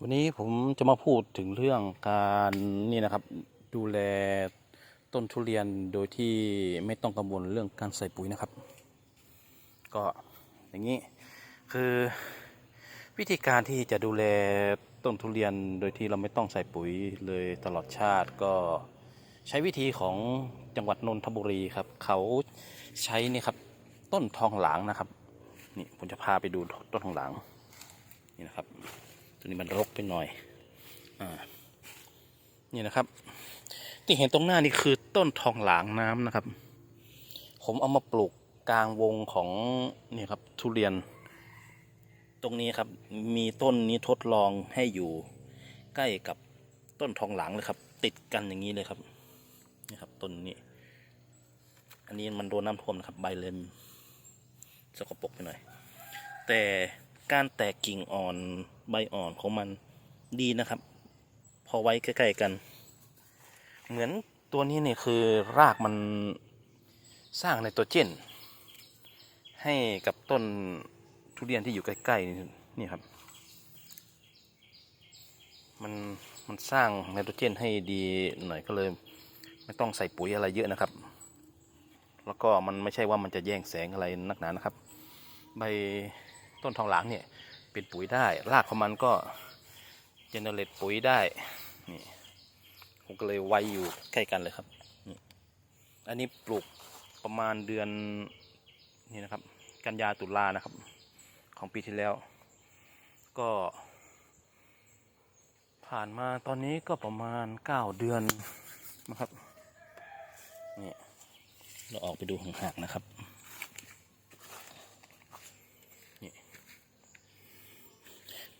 วันนี้ผมจะมาพูดถึงเรื่องการนี่นะครับดูแลต้นทุเรียนโดยที่ไม่ต้องกังวลเรื่องการใส่ปุ๋ยนะครับ ก็อย่างนี้คือวิธีการที่จะดูแลต้นทุเรียนโดยที่เราไม่ต้องใส่ปุ๋ยเลยตลอดชาติก็ใช้วิธีของจังหวัดนนทบุรีครับ เขาใช้นี่ครับต้นทองหลางนะครับนี่ผมจะพาไปดูต้นทองหลางนี่นะครับ ตัวนี้มันรกไปหน่อย อ่า นี่นะครับ ที่เห็นตรงหน้านี่คือต้นทองหลางน้ำนะครับ ผมเอามาปลูกกลางวงของนี่ครับ ทุเรียน ตรงนี้ครับ มีต้นนี้ทดลองให้อยู่ใกล้กับต้นทองหลางเลยครับ ติดกันอย่างนี้เลยครับ นี่ครับต้นนี้ อันนี้มันโดนน้ำท่วมนะครับ ใบเลมสกปรกไปหน่อย แต่การแตกกิ่งอ่อน ใบอ่อนของมันดีนะครับ พอไว้ใกล้ๆกัน เหมือนตัวนี้เนี่ยคือรากมันสร้างไนโตรเจนให้กับต้นทุเรียนที่อยู่ใกล้ๆนี่นี่ครับ มันมันสร้างไนโตรเจนให้ดีหน่อยก็เลย ไม่ต้องใส่ปุ๋ยอะไรเยอะนะครับ แล้วก็มันไม่ใช่ว่ามันจะแย่งแสงอะไรนักหนานะครับ ใบต้นทองหลางเนี่ย เป็นปุ๋ยได้ รากของมันก็เจเนเรตปุ๋ยได้นี่ผมก็เลยไว้อยู่ใกล้กันเลยครับนี่อันนี้ปลูกประมาณเดือนนี่นะครับ กันยาตุลานะครับ ของปีที่แล้ว ก็ ผ่านมาตอนนี้ก็ประมาณ9เดือนนะครับนี่เราออกไปดูห่างๆนะครับ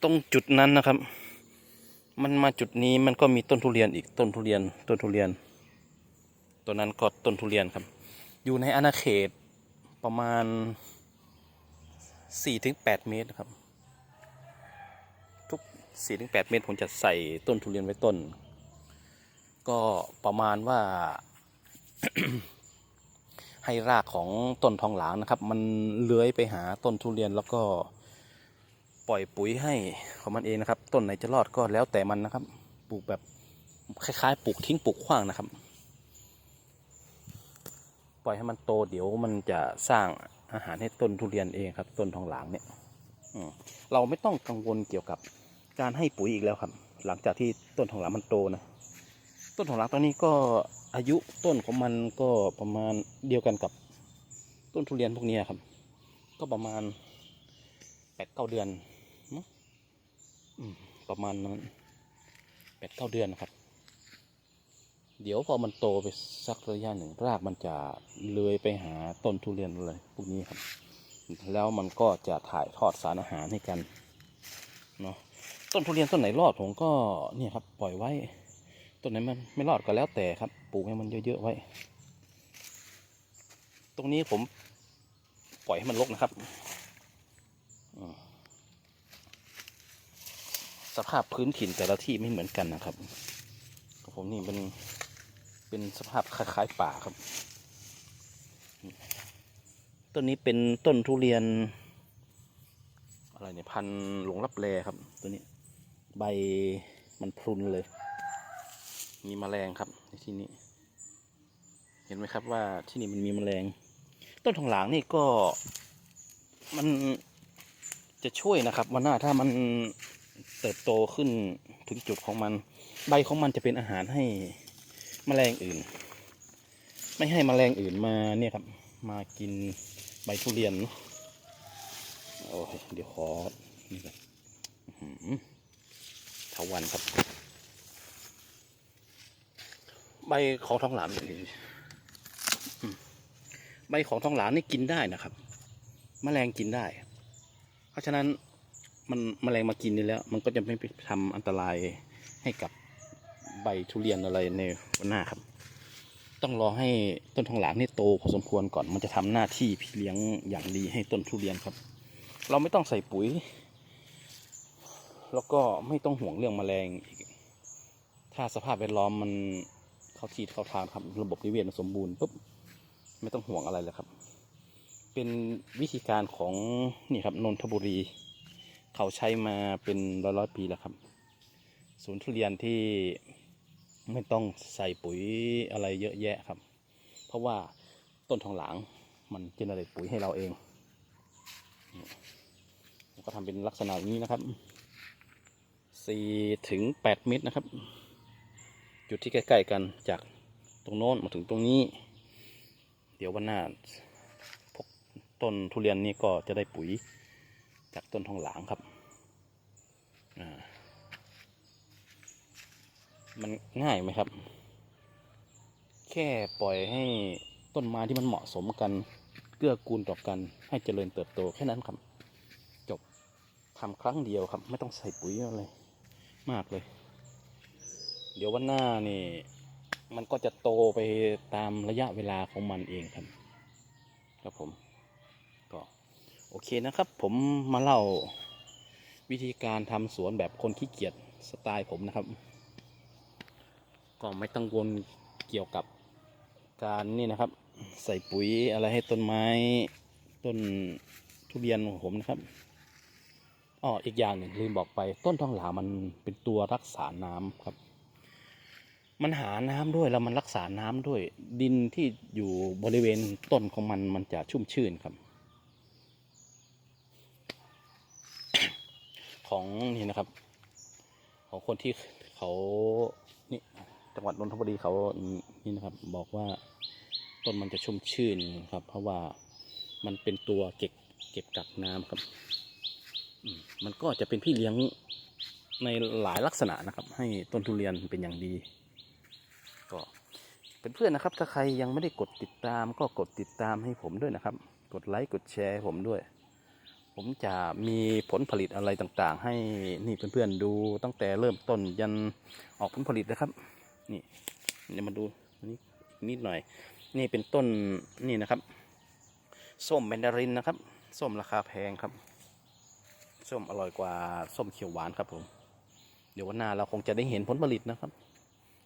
รงจุดนั้นนะครับ มันมาจุดนี้มันก็มีต้นทุเรียนอีกต้นทุเรียนต้นทุเรียนตัวนั้นก็ต้นทุเรียนครับ อยู่ในอาณาเขตประมาณ4-8ถึงเมตรครับ ทุก4-8ถึงเมตรผมจะใส่ต้นทุเรียนไว้ต้น ก็ประมาณว่า ให้รากของต้นทองหลางนะครับ มันเลื้อยไปหาต้นทุเรียนแล้วก็ ปล่อยปุ๋ยให้ของมันเองนะครับ ต้นไหนจะรอดก็แล้วแต่มันนะครับ ปลูกแบบคล้ายๆ ปลูกทิ้งปลูกขว้างนะครับ ปล่อยให้มันโตเดี๋ยวมันจะสร้างอาหารให้ต้นทุเรียนเองครับ ต้นทองหลางเนี่ยเราไม่ต้องกังวลเกี่ยวกับการให้ปุ๋ยอีกแล้วครับ หลังจากที่ต้นทองหลางมันโตนะต้นทองหลางตอนนี้ก็อายุต้นของมันก็ประมาณเดียวกันกับต้นทุเรียนพวกนี้ครับ ก็ประมาณแปดเก้าเดือน ประมาณนั้นแปดเก้าเดือนนะครับ เดี๋ยวพอมันโตไปสักระยะหนึ่งรากมันจะเลื้อยไปหาต้นทุเรียนเลยพวกนี้ครับ แล้วมันก็จะถ่ายทอดสารอาหารให้กันเนาะต้นทุเรียนต้นไหนรอดผมก็เนี่ยครับ ปล่อยไว้ ต้นไหนมันไม่รอดก็แล้วแต่ครับปลูกให้มันเยอะๆไว้ ตรงนี้ผมปล่อยให้มันรกนะครับ อืม สภาพพื้นถิ่นแต่ละที่ไม่เหมือนกันนะครับของผมนี่เป็นเป็นสภาพคล้ายๆป่าครับ ต้นนี้เป็นต้นทุเรียน อะไรเนี่ยพันหลงรับแลครับ ตัวนี้ ใบมันพรุนเลย มีแมลงครับในที่นี้ เห็นไหมครับว่าที่นี่มันมีแมลง ต้นทองหลางนี่ก็มันจะช่วยนะครับวันหน้าถ้ามัน เติบโตขึ้นถึงจุดของมัน ใบของมันจะเป็นอาหารให้แมลงอื่น ไม่ให้แมลงอื่นมาเนี่ยครับ มากินใบทุเรียนเนอะโอ้ยเดี๋ยวขอนี่ก่อนเถาวันครับ ใบของทองหลามใบของทองหลางนี่กินได้นะครับแมลงกินได้ เพราะฉะนั้น มันแมลงมากินนี่แล้ว มันก็จะไม่ไปทำอันตรายให้กับใบทุเรียนอะไรในวันหน้าครับ ต้องรอให้ต้นทองหลางนี่โตพอสมควรก่อนมันจะทำหน้าที่พี่เลี้ยงอย่างดีให้ต้นทุเรียนครับ เราไม่ต้องใส่ปุ๋ย แล้วก็ไม่ต้องห่วงเรื่องแมลงอีกถ้าสภาพแวดล้อมมันเข้าที่เข้าทางครับ ระบบนิเวศมันสมบูรณ์ปุ๊บไม่ต้องห่วงอะไรเลยครับ เป็นวิธีการของนี่ครับนนทบุรี เขาใช้มาเป็นร้อยร้อยปีแล้วครับ สวนทุเรียนที่ไม่ต้องใส่ปุ๋ยอะไรเยอะแยะครับ เพราะว่าต้นทองหลางมันเจเนเรตปุ๋ยให้เราเองก็ทำเป็นลักษณะอย่างนี้นะครับ4ถึง8เมตรนะครับ จุดที่ใกล้ๆกันจากตรงโน้นมาถึงตรงนี้ เดี๋ยววันหน้าพกต้นทุเรียนนี้ก็จะได้ปุ๋ยจากต้นทองหลางครับอ่า มันง่ายไหมครับ แค่ปล่อยให้ต้นไม้ที่มันเหมาะสมกัน เกื้อกูลต่อกัน ให้เจริญเติบโตแค่นั้นครับ จบทำครั้งเดียวครับ ไม่ต้องใส่ปุ๋ยอะไรมากเลย เดี๋ยววันหน้านี่ มันก็จะโตไปตามระยะเวลาของมันเองครับ ครับผม ก็โอเคนะครับ ผมมาเล่าวิธีการทำสวนแบบคนขี้เกียจสไตล์ผมนะครับ ก็ไม่ต้องวนเกี่ยวกับการนี่นะครับ ใส่ปุ๋ยอะไรให้ต้นไม้ต้นทุเรียนของผมนะครับอ้ออีกอย่างหนึ่งลืมบอกไปต้นทองหลามันเป็นตัวรักษาน้ำครับ มันหาน้ำด้วยแล้วมันรักษาน้ำด้วย ดินที่อยู่บริเวณต้นของมันมันจะชุ่มชื่นครับ ของนี่นะครับ ของคนที่เขานี่ จังหวัดนนทบุรีเขานี่นะครับ บอกว่าต้นมันจะชุ่มชื่นครับ เพราะว่ามันเป็นตัวเก็บเก็บกักน้ำครับมันก็จะเป็นพี่เลี้ยงในหลายลักษณะนะครับ ให้ต้นทุเรียนเป็นอย่างดี ก็เป็นเพื่อนนะครับ ถ้าใครยังไม่ได้กดติดตาม ก็กดติดตามให้ผมด้วยนะครับ กดไลค์กดแชร์ผมด้วย ผมจะมีผลผลิตอะไรต่างๆ ให้นี่เพื่อนๆดูตั้งแต่เริ่มต้นยันออกผลผลิตนะครับ นี่เดี๋ยวมาดูนนี้อีกนิดหน่อย นี่เป็นต้นนี่นะครับ ส้มแมนดารินนะครับ ส้มราคาแพงครับ ส้มอร่อยกว่าส้มเขียวหวานครับผม เดี๋ยววันหน้าเราคงจะได้เห็นผลผลิตนะครับ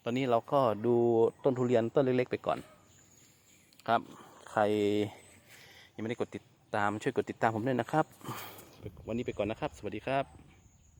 ตอนนี้เราก็ดูต้นทุเรียนต้นเล็กๆไปก่อน ครับ ใครยังไม่ได้กดติดตามช่วยกดติดตามผมด้วยนะครับ วันนี้ไปก่อนนะครับ สวัสดีครับ